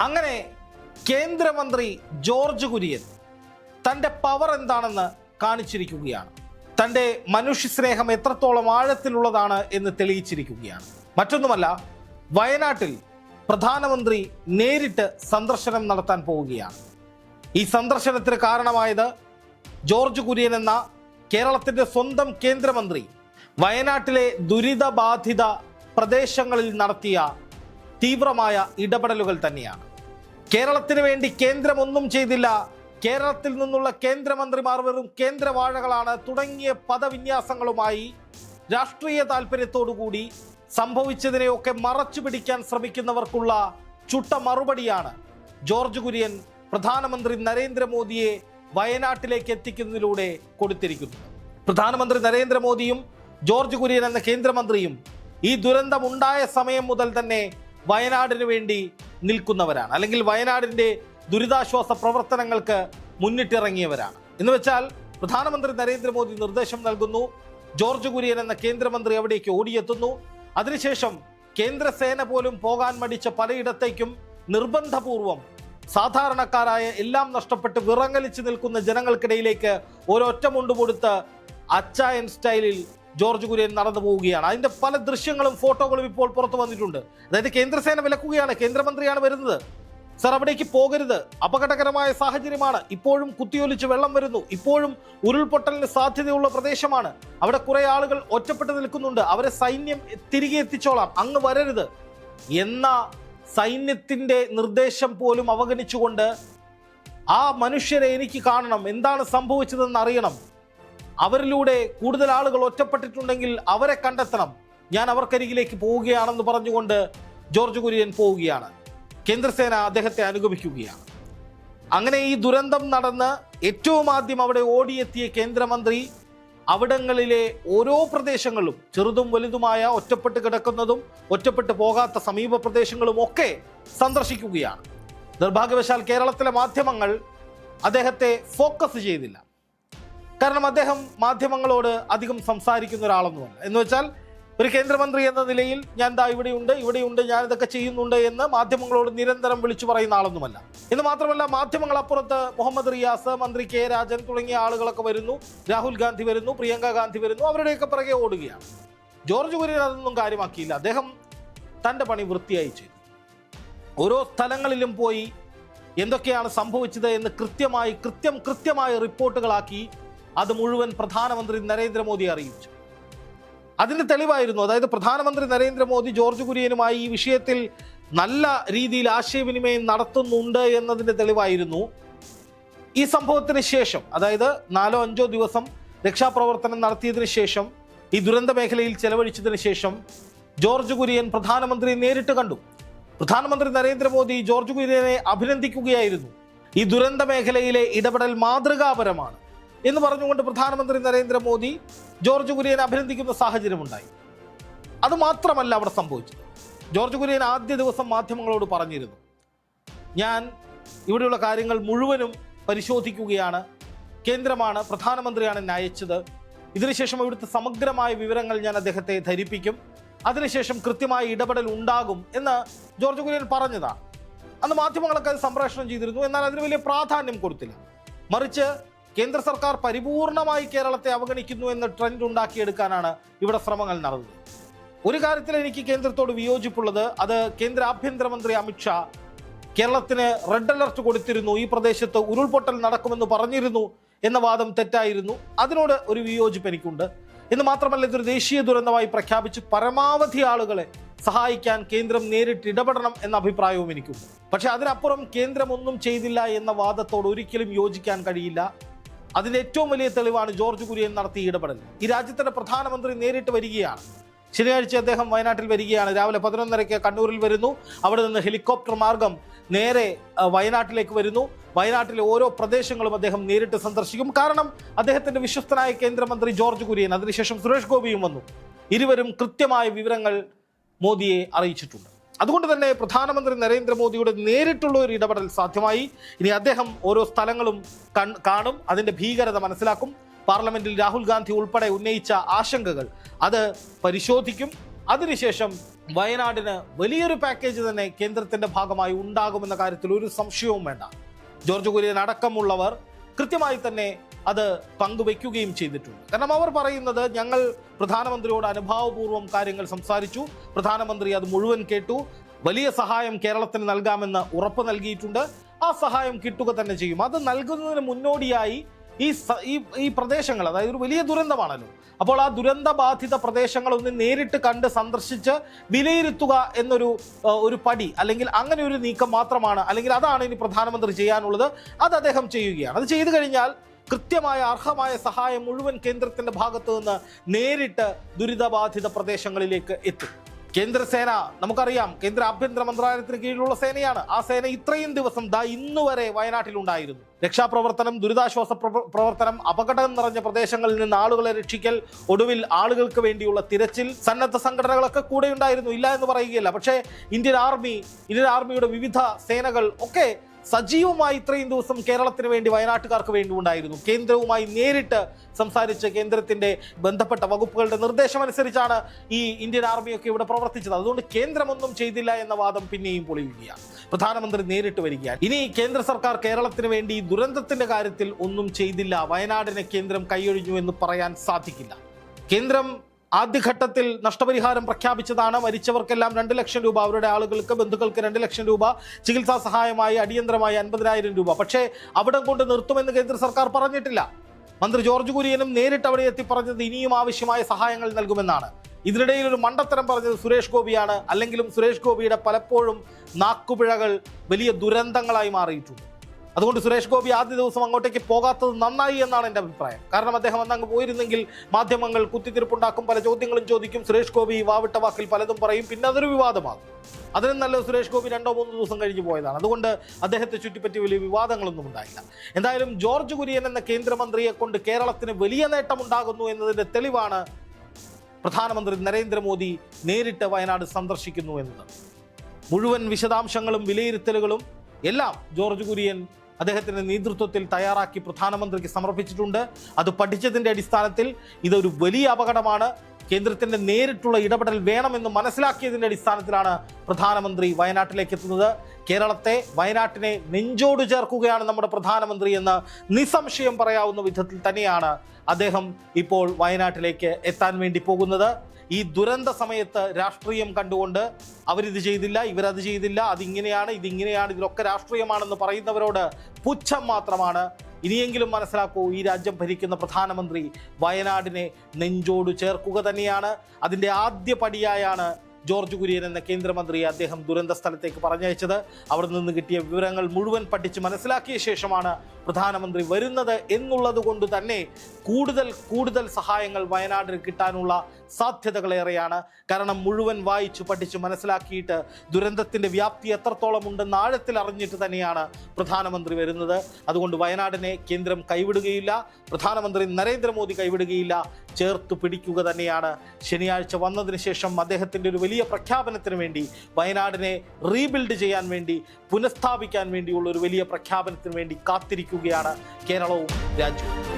അങ്ങനെ കേന്ദ്രമന്ത്രി ജോർജ് കുര്യൻ തന്റെ പവർ എന്താണെന്ന് കാണിച്ചിരിക്കുകയാണ്. തന്റെ മനുഷ്യസ്നേഹം എത്രത്തോളം ആഴത്തിലുള്ളതാണ് എന്ന് തെളിയിച്ചിരിക്കുകയാണ്. മറ്റൊന്നുമല്ല വയനാട്ടിൽ പ്രധാനമന്ത്രി നേരിട്ട് സന്ദർശനം നടത്താൻ പോവുകയാണ്. ഈ സന്ദർശനത്തിന് കാരണമായത് ജോർജ് കുര്യൻ എന്ന കേരളത്തിന്റെ സ്വന്തം കേന്ദ്രമന്ത്രി വയനാട്ടിലെ ദുരിതബാധിത പ്രദേശങ്ങളിൽ നടത്തിയ തീവ്രമായ ഇടപെടലുകൾ തന്നെയാണ്. കേരളത്തിന് വേണ്ടി കേന്ദ്രമൊന്നും ചെയ്തില്ല. കേരളത്തിൽ നിന്നുള്ള കേന്ദ്രമന്ത്രിമാർ വെറും കേന്ദ്രവാഴകളാണ്. തുടങ്ങിയ പദവിന്യാസങ്ങളുമായി രാഷ്ട്രീയ താല്പര്യത്തോടുകൂടി സംഭവിച്ചതിനെയൊക്കെ മറച്ചു പിടിക്കാൻ ശ്രമിക്കുന്നവർക്കുള്ള ചുട്ട മറുപടിയാണ് ജോർജ് കുര്യൻ പ്രധാനമന്ത്രി നരേന്ദ്രമോദിയെ വയനാട്ടിലേക്ക് എത്തിക്കുന്നതിലൂടെ കൊടുത്തിരിക്കുന്നു പ്രധാനമന്ത്രി നരേന്ദ്രമോദിയും ജോർജ് കുര്യൻ എന്ന കേന്ദ്രമന്ത്രിയും ഈ ദുരന്തം ഉണ്ടായ സമയം മുതൽ തന്നെ വയനാടിന് വേണ്ടി നിൽക്കുന്നവരാണ്. അല്ലെങ്കിൽ വയനാടിന്റെ ദുരിതാശ്വാസ പ്രവർത്തനങ്ങൾക്ക് മുന്നിട്ടിറങ്ങിയവരാണ്. എന്ന് വെച്ചാൽ പ്രധാനമന്ത്രി നരേന്ദ്രമോദി നിർദ്ദേശം നൽകുന്നു. ജോർജ് കുര്യൻ എന്ന കേന്ദ്രമന്ത്രി അവിടേക്ക് ഓടിയെത്തുന്നു. അതിനുശേഷം കേന്ദ്രസേന പോലും പോകാൻ മടിച്ച പലയിടത്തേക്കും നിർബന്ധപൂർവം സാധാരണക്കാരായ എല്ലാം നഷ്ടപ്പെട്ട് വിറങ്ങലിച്ച് നിൽക്കുന്ന ജനങ്ങൾക്കിടയിലേക്ക് ഒരൊറ്റ മുണ്ട് അച്ചായൻ സ്റ്റൈലിൽ ജോർജ് കുര്യൻ നടന്നു പോവുകയാണ്. അതിന്റെ പല ദൃശ്യങ്ങളും ഫോട്ടോകളും ഇപ്പോൾ പുറത്തു വന്നിട്ടുണ്ട്. അതായത് കേന്ദ്രസേന വിലക്കുകയാണ്. കേന്ദ്രമന്ത്രിയാണ് വരുന്നത്. സർ അവിടേക്ക് പോകരുത്. അപകടകരമായ സാഹചര്യമാണ്. ഇപ്പോഴും കുത്തിയൊലിച്ച് വെള്ളം വരുന്നു. ഇപ്പോഴും ഉരുൾപൊട്ടലിന് സാധ്യതയുള്ള പ്രദേശമാണ്. അവിടെ കുറെ ആളുകൾ ഒറ്റപ്പെട്ട് നിൽക്കുന്നുണ്ട്. അവരെ സൈന്യം തിരികെ എത്തിച്ചോളാം. അങ്ങ് വരരുത്. എന്ന സൈന്യത്തിന്റെ നിർദ്ദേശം പോലും അവഗണിച്ചുകൊണ്ട് ആ മനുഷ്യരെ എനിക്ക് കാണണം. എന്താണ് സംഭവിച്ചതെന്ന് അറിയണം. അവരിലൂടെ കൂടുതൽ ആളുകൾ ഒറ്റപ്പെട്ടിട്ടുണ്ടെങ്കിൽ അവരെ കണ്ടെത്തണം. ഞാൻ അവർക്കരികിലേക്ക് പോവുകയാണെന്ന് പറഞ്ഞുകൊണ്ട് ജോർജ് കുര്യൻ പോവുകയാണ്. കേന്ദ്രസേന അദ്ദേഹത്തെ അനുഗമിക്കുകയാണ്. അങ്ങനെ ഈ ദുരന്തം നടന്ന് ഏറ്റവും ആദ്യം അവിടെ ഓടിയെത്തിയ കേന്ദ്രമന്ത്രി അവിടങ്ങളിലെ ഓരോ പ്രദേശങ്ങളും ചെറുതും വലുതുമായ ഒറ്റപ്പെട്ട് കിടക്കുന്നതും ഒറ്റപ്പെട്ട് പോകാത്ത സമീപ പ്രദേശങ്ങളും ഒക്കെ സന്ദർശിക്കുകയാണ്. നിർഭാഗ്യവശാൽ കേരളത്തിലെ മാധ്യമങ്ങൾ അദ്ദേഹത്തെ ഫോക്കസ് ചെയ്തില്ല. കാരണം അദ്ദേഹം മാധ്യമങ്ങളോട് അധികം സംസാരിക്കുന്ന ഒരാളൊന്നുമല്ല എന്ന് വെച്ചാൽ ഒരു കേന്ദ്രമന്ത്രി എന്ന നിലയിൽ ഞാൻ ദാ ഇവിടെയുണ്ട് ഇവിടെയുണ്ട് ഞാൻ ഇതൊക്കെ ചെയ്യുന്നുണ്ട് എന്ന് മാധ്യമങ്ങളോട് നിരന്തരം വിളിച്ചു പറയുന്ന ആളൊന്നുമല്ല. എന്ന് മാത്രമല്ല മാധ്യമങ്ങൾ അപ്പുറത്ത് മുഹമ്മദ് റിയാസ് മന്ത്രി കെ രാജൻ തുടങ്ങിയ ആളുകളൊക്കെ വരുന്നു രാഹുൽ ഗാന്ധി വരുന്നു പ്രിയങ്ക ഗാന്ധി വരുന്നു അവരുടെയൊക്കെ പിറകെ ഓടുകയാണ്. ജോർജ് കുര്യൻ അതൊന്നും കാര്യമാക്കിയില്ല. അദ്ദേഹം തന്റെ പണി വൃത്തിയായി ചെയ്തു. ഓരോ സ്ഥലങ്ങളിലും പോയി എന്തൊക്കെയാണ് സംഭവിച്ചത് എന്ന് കൃത്യമായി കൃത്യം കൃത്യമായ റിപ്പോർട്ടുകളാക്കി അത് മുഴുവൻ പ്രധാനമന്ത്രി നരേന്ദ്രമോദി അറിയിച്ചു. അതിന് തെളിവായിരുന്നു അതായത് പ്രധാനമന്ത്രി നരേന്ദ്രമോദി ജോർജ് കുര്യനുമായി ഈ വിഷയത്തിൽ നല്ല രീതിയിൽ ആശയവിനിമയം നടത്തുന്നുണ്ട് എന്നതിന്റെ തെളിവായിരുന്നു. ഈ സംഭവത്തിന് ശേഷം അതായത് നാലോ അഞ്ചോ ദിവസം രക്ഷാപ്രവർത്തനം നടത്തിയതിനു ശേഷം ഈ ദുരന്ത മേഖലയിൽ ചെലവഴിച്ചതിന് ശേഷം ജോർജ് കുര്യൻ പ്രധാനമന്ത്രി നേരിട്ട് കണ്ടു. പ്രധാനമന്ത്രി നരേന്ദ്രമോദി ജോർജ് കുര്യനെ അഭിനന്ദിക്കുകയായിരുന്നു. ഈ ദുരന്ത മേഖലയിലെ ഇടപെടൽ മാതൃകാപരമാണ്. എന്ന് പറഞ്ഞുകൊണ്ട് പ്രധാനമന്ത്രി നരേന്ദ്രമോദി ജോർജ് കുര്യനെ അഭിനന്ദിക്കുന്ന സാഹചര്യമുണ്ടായി. അത് മാത്രമല്ല അവിടെ സംഭവിച്ചത്. ജോർജ് കുര്യൻ ആദ്യ ദിവസം മാധ്യമങ്ങളോട് പറഞ്ഞിരുന്നു ഞാൻ ഇവിടെയുള്ള കാര്യങ്ങൾ മുഴുവനും പരിശോധിക്കുകയാണ്. കേന്ദ്രമാണ് പ്രധാനമന്ത്രിയാണ് എന്നെ അയച്ചത് ഇതിനുശേഷം ഇവിടുത്തെ സമഗ്രമായ വിവരങ്ങൾ ഞാൻ അദ്ദേഹത്തെ ധരിപ്പിക്കും. അതിനുശേഷം കൃത്യമായ ഇടപെടൽ ഉണ്ടാകും എന്ന് ജോർജ് കുര്യൻ പറഞ്ഞതാണ് അന്ന് മാധ്യമങ്ങളൊക്കെ അത് സംപ്രേഷണം ചെയ്തിരുന്നു. എന്നാൽ അതിന് വലിയ പ്രാധാന്യം കൊടുത്തില്ല. മറിച്ച് കേന്ദ്ര സർക്കാർ പരിപൂർണമായി കേരളത്തെ അവഗണിക്കുന്നു എന്ന ട്രെൻഡ് ഉണ്ടാക്കിയെടുക്കാനാണ് ഇവിടെ ശ്രമങ്ങൾ നടന്നത്. ഒരു കാര്യത്തിൽ എനിക്ക് കേന്ദ്രത്തോട് വിയോജിപ്പുള്ളത് അത് കേന്ദ്ര ആഭ്യന്തരമന്ത്രി അമിത്ഷാ കേരളത്തിന് റെഡ് അലർട്ട് കൊടുത്തിരുന്നു ഈ പ്രദേശത്ത് ഉരുൾപൊട്ടൽ നടക്കുമെന്ന് പറഞ്ഞിരുന്നു എന്ന വാദം തെറ്റായിരുന്നു. അതിനോട് ഒരു വിയോജിപ്പ് എനിക്കുണ്ട്. എന്ന് മാത്രമല്ല ഇതൊരു ദേശീയ ദുരന്തമായി പ്രഖ്യാപിച്ച് പരമാവധി ആളുകളെ സഹായിക്കാൻ കേന്ദ്രം നേരിട്ട് ഇടപെടണം എന്ന അഭിപ്രായവും എനിക്കുണ്ട്. പക്ഷേ അതിനപ്പുറം കേന്ദ്രം ഒന്നും ചെയ്തില്ല എന്ന വാദത്തോട് ഒരിക്കലും യോജിക്കാൻ കഴിയില്ല. അതിന്റെ ഏറ്റവും വലിയ തെളിവാണ് ജോർജ് കുര്യൻ നടത്തിയ ഇടപെടൽ. ഈ രാജ്യത്തിന്റെ പ്രധാനമന്ത്രി നേരിട്ട് വരികയാണ്. ശനിയാഴ്ച അദ്ദേഹം വയനാട്ടിൽ വരികയാണ്. രാവിലെ പതിനൊന്നരയ്ക്ക് കണ്ണൂരിൽ വരുന്നു. അവിടെ നിന്ന് ഹെലികോപ്റ്റർ മാർഗം നേരെ വയനാട്ടിലേക്ക് വരുന്നു. വയനാട്ടിലെ ഓരോ പ്രദേശങ്ങളും അദ്ദേഹം നേരിട്ട് സന്ദർശിക്കും. കാരണം അദ്ദേഹത്തിന്റെ വിശ്വസ്തനായ കേന്ദ്രമന്ത്രി ജോർജ് കുര്യൻ അതിനുശേഷം സുരേഷ് ഗോപിയും വന്നു. ഇരുവരും കൃത്യമായ വിവരങ്ങൾ മോദിയെ അറിയിച്ചിട്ടുണ്ട്. അതുകൊണ്ട് തന്നെ പ്രധാനമന്ത്രി നരേന്ദ്രമോദിയുടെ നേരിട്ടുള്ള ഒരു ഇടപെടൽ സാധ്യമായി. ഇനി അദ്ദേഹം ഓരോ സ്ഥലങ്ങളും കാണും അതിന്റെ ഭീകരത മനസ്സിലാക്കും. പാർലമെന്റിൽ രാഹുൽ ഗാന്ധി ഉൾപ്പെടെ ഉന്നയിച്ച ആശങ്കകൾ അത് പരിശോധിക്കും. അതിനുശേഷം വയനാടിന് വലിയൊരു പാക്കേജ് തന്നെ കേന്ദ്രത്തിന്റെ ഭാഗമായി ഉണ്ടാകുമെന്ന കാര്യത്തിൽ ഒരു സംശയവും വേണ്ട. ജോർജ് കുര്യൻ അടക്കമുള്ളവർ കൃത്യമായി തന്നെ അത് പങ്കുവെക്കുകയും ചെയ്തിട്ടുണ്ട്. കാരണം അവർ പറയുന്നത് ഞങ്ങൾ പ്രധാനമന്ത്രിയോട് അനുഭാവപൂർവം കാര്യങ്ങൾ സംസാരിച്ചു. പ്രധാനമന്ത്രി അത് മുഴുവൻ കേട്ടു. വലിയ സഹായം കേരളത്തിന് നൽകാമെന്ന് ഉറപ്പ് നൽകിയിട്ടുണ്ട്. ആ സഹായം കിട്ടുക തന്നെ ചെയ്യും. അത് നൽകുന്നതിന് മുന്നോടിയായി ഈ ഈ പ്രദേശങ്ങൾ അതായത് ഒരു വലിയ ദുരന്തമാണല്ലോ. അപ്പോൾ ആ ദുരന്ത ബാധിത പ്രദേശങ്ങളൊന്ന് നേരിട്ട് കണ്ട് സന്ദർശിച്ച് വിലയിരുത്തുക എന്നൊരു ഒരു പടി അല്ലെങ്കിൽ അങ്ങനെ ഒരു നീക്കം മാത്രമാണ് അല്ലെങ്കിൽ അതാണ് ഇനി പ്രധാനമന്ത്രി ചെയ്യാനുള്ളത് അത് അദ്ദേഹം ചെയ്യുകയാണ്. അത് ചെയ്തു കഴിഞ്ഞാൽ കൃത്യമായ അർഹമായ സഹായം മുഴുവൻ കേന്ദ്രത്തിന്റെ ഭാഗത്തു നിന്ന് നേരിട്ട് ദുരിതബാധിത പ്രദേശങ്ങളിലേക്ക് എത്തും. കേന്ദ്രസേന നമുക്കറിയാം കേന്ദ്ര ആഭ്യന്തര മന്ത്രാലയത്തിന് കീഴിലുള്ള സേനയാണ്. ആ സേന ഇത്രയും ദിവസം ദാ ഇന്ന് വരെ വയനാട്ടിലുണ്ടായിരുന്നു. രക്ഷാപ്രവർത്തനം ദുരിതാശ്വാസ പ്രവർത്തനം അപകടം നിറഞ്ഞ പ്രദേശങ്ങളിൽ നിന്ന് ആളുകളെ രക്ഷിക്കൽ ഒടുവിൽ ആളുകൾക്ക് വേണ്ടിയുള്ള തിരച്ചിൽ സന്നദ്ധ സംഘടനകളൊക്കെ കൂടെ ഉണ്ടായിരുന്നു ഇല്ല എന്ന് പറയുകയല്ല. പക്ഷേ ഇന്ത്യൻ ആർമി ഇന്ത്യൻ ആർമിയുടെ വിവിധ സേനകൾ ഒക്കെ സജീവമായി ഇത്രയും ദിവസം കേരളത്തിന് വേണ്ടി വയനാട്ടുകാർക്ക് വേണ്ടി ഉണ്ടായിരുന്നു. കേന്ദ്രവുമായി നേരിട്ട് സംസാരിച്ച് കേന്ദ്രത്തിന്റെ ബന്ധപ്പെട്ട വകുപ്പുകളുടെ നിർദ്ദേശമനുസരിച്ചാണ് ഈ ഇന്ത്യൻ ആർമിയൊക്കെ ഇവിടെ പ്രവർത്തിച്ചത്. അതുകൊണ്ട് കേന്ദ്രമൊന്നും ചെയ്തില്ല എന്ന വാദം പിന്നെയും പൊളിയുകയാണ്. പ്രധാനമന്ത്രി നേരിട്ട് വരികയാണ്. ഇനി കേന്ദ്ര സർക്കാർ കേരളത്തിന് വേണ്ടി ദുരന്തത്തിന്റെ കാര്യത്തിൽ ഒന്നും ചെയ്തില്ല. വയനാടിനെ കേന്ദ്രം കൈയൊഴിഞ്ഞു എന്ന് പറയാൻ സാധിക്കില്ല. കേന്ദ്രം ആദ്യഘട്ടത്തിൽ നഷ്ടപരിഹാരം പ്രഖ്യാപിച്ചതാണ്. മരിച്ചവർക്കെല്ലാം രണ്ട് ലക്ഷം രൂപ അവരുടെ ആളുകൾക്ക് ബന്ധുക്കൾക്ക് രണ്ട് ലക്ഷം രൂപ ചികിത്സാ സഹായമായി അടിയന്തരമായി അൻപതിനായിരം രൂപ. പക്ഷേ അവിടെ കൊണ്ട് നിർത്തുമെന്ന് കേന്ദ്ര സർക്കാർ പറഞ്ഞിട്ടില്ല. മന്ത്രി ജോർജ് കുര്യനും നേരിട്ട് അവിടെ എത്തി പറഞ്ഞത് ഇനിയും ആവശ്യമായ സഹായങ്ങൾ നൽകുമെന്നാണ്. ഇതിനിടയിൽ ഒരു മണ്ടത്തരം പറഞ്ഞത് സുരേഷ് ഗോപിയാണ്. അല്ലെങ്കിലും സുരേഷ് ഗോപിയുടെ പലപ്പോഴും നാക്കുപിഴകൾ വലിയ ദുരന്തങ്ങളായി മാറിയിട്ടുണ്ട്. അതുകൊണ്ട് സുരേഷ് ഗോപി ആദ്യ ദിവസം അങ്ങോട്ടേക്ക് പോകാത്തത് നന്നായി എന്നാണ് എന്റെ അഭിപ്രായം. കാരണം അദ്ദേഹം അന്ന് അങ്ങ് പോയിരുന്നെങ്കിൽ മാധ്യമങ്ങൾ കുത്തിത്തിരിപ്പുണ്ടാക്കും പല ചോദ്യങ്ങളും ചോദിക്കും സുരേഷ് ഗോപി വാവിട്ട വാക്കിൽ പലതും പറയും പിന്നെ അതൊരു വിവാദമാകും. അതിനും നല്ല സുരേഷ് ഗോപി രണ്ടോ മൂന്നോ ദിവസം കഴിഞ്ഞ് പോയതാണ്. അതുകൊണ്ട് അദ്ദേഹത്തെ ചുറ്റിപ്പറ്റി വലിയ വിവാദങ്ങളൊന്നും ഉണ്ടായില്ല. എന്തായാലും ജോർജ് കുര്യൻ എന്ന കേന്ദ്രമന്ത്രിയെ കൊണ്ട് കേരളത്തിന് വലിയ നേട്ടമുണ്ടാകുന്നു എന്നതിന്റെ തെളിവാണ് പ്രധാനമന്ത്രി നരേന്ദ്രമോദി നേരിട്ട് വയനാട് സന്ദർശിക്കുന്നു എന്നത്. മുഴുവൻ വിശദാംശങ്ങളും വിലയിരുത്തലുകളും എല്ലാം ജോർജ് കുര്യൻ അദ്ദേഹത്തിന്റെ നേതൃത്വത്തിൽ തയ്യാറാക്കി പ്രധാനമന്ത്രിക്ക് സമർപ്പിച്ചിട്ടുണ്ട്. അത് പഠിച്ചതിന്റെ അടിസ്ഥാനത്തിൽ ഇതൊരു വലിയ അപകടമാണ്. കേന്ദ്രത്തിന്റെ നേരിട്ടുള്ള ഇടപെടൽ വേണമെന്ന് മനസ്സിലാക്കിയതിന്റെ അടിസ്ഥാനത്തിലാണ് പ്രധാനമന്ത്രി വയനാട്ടിലേക്ക് എത്തുന്നത്. കേരളത്തെ വയനാട്ടിനെ നെഞ്ചോട് ചേർക്കുകയാണ് നമ്മുടെ പ്രധാനമന്ത്രി എന്ന് നിസ്സംശയം പറയാവുന്ന വിധത്തിൽ തന്നെയാണ് അദ്ദേഹം ഇപ്പോൾ വയനാട്ടിലേക്ക് എത്താൻ വേണ്ടി പോകുന്നത്. ഈ ദുരന്ത സമയത്ത് രാഷ്ട്രീയം കണ്ടുകൊണ്ട് അവരിത് ചെയ്തില്ല ഇവരത് ചെയ്തില്ല അതിങ്ങനെയാണ് ഇതിങ്ങനെയാണ് ഇതിലൊക്കെ രാഷ്ട്രീയമാണെന്ന് പറയുന്നവരോട് പുച്ഛം മാത്രമാണ്. ഇനിയെങ്കിലും മനസ്സിലാക്കൂ ഈ രാജ്യം ഭരിക്കുന്ന പ്രധാനമന്ത്രി വയനാടിനെ നെഞ്ചോട് ചേർക്കുക തന്നെയാണ്. അതിന്റെ ആദ്യ പടിയായാണ് ജോർജ് കുര്യൻ എന്ന കേന്ദ്രമന്ത്രിയെ അദ്ദേഹം ദുരന്ത സ്ഥലത്തേക്ക് പറഞ്ഞയച്ചത്. അവിടെ നിന്ന് കിട്ടിയ വിവരങ്ങൾ മുഴുവൻ പഠിച്ച് മനസ്സിലാക്കിയ ശേഷമാണ് പ്രധാനമന്ത്രി വരുന്നത് എന്നുള്ളത് കൊണ്ട് തന്നെ കൂടുതൽ കൂടുതൽ സഹായങ്ങൾ വയനാടിന് കിട്ടാനുള്ള സാധ്യതകളേറെയാണ്. കാരണം മുഴുവൻ വായിച്ചു പഠിച്ചു മനസ്സിലാക്കിയിട്ട് ദുരന്തത്തിന്റെ വ്യാപ്തി എത്രത്തോളം ഉണ്ടെന്ന് ആഴത്തിൽ അറിഞ്ഞിട്ട് തന്നെയാണ് പ്രധാനമന്ത്രി വരുന്നത്. അതുകൊണ്ട് വയനാടിനെ കേന്ദ്രം കൈവിടുകയില്ല. പ്രധാനമന്ത്രി നരേന്ദ്രമോദി കൈവിടുകയില്ല. ചേർത്ത് പിടിക്കുക തന്നെയാണ്. ശനിയാഴ്ച വന്നതിന് ശേഷം അദ്ദേഹത്തിന്റെ ഒരു വലിയ പ്രഖ്യാപനത്തിന് വേണ്ടി വയനാടിനെ റീബിൽഡ് ചെയ്യാൻ വേണ്ടി പുനഃസ്ഥാപിക്കാൻ വേണ്ടിയുള്ള ഒരു വലിയ പ്രഖ്യാപനത്തിന് വേണ്ടി കാത്തിരിക്കുകയാണ് കേരളവും രാജ്യവും.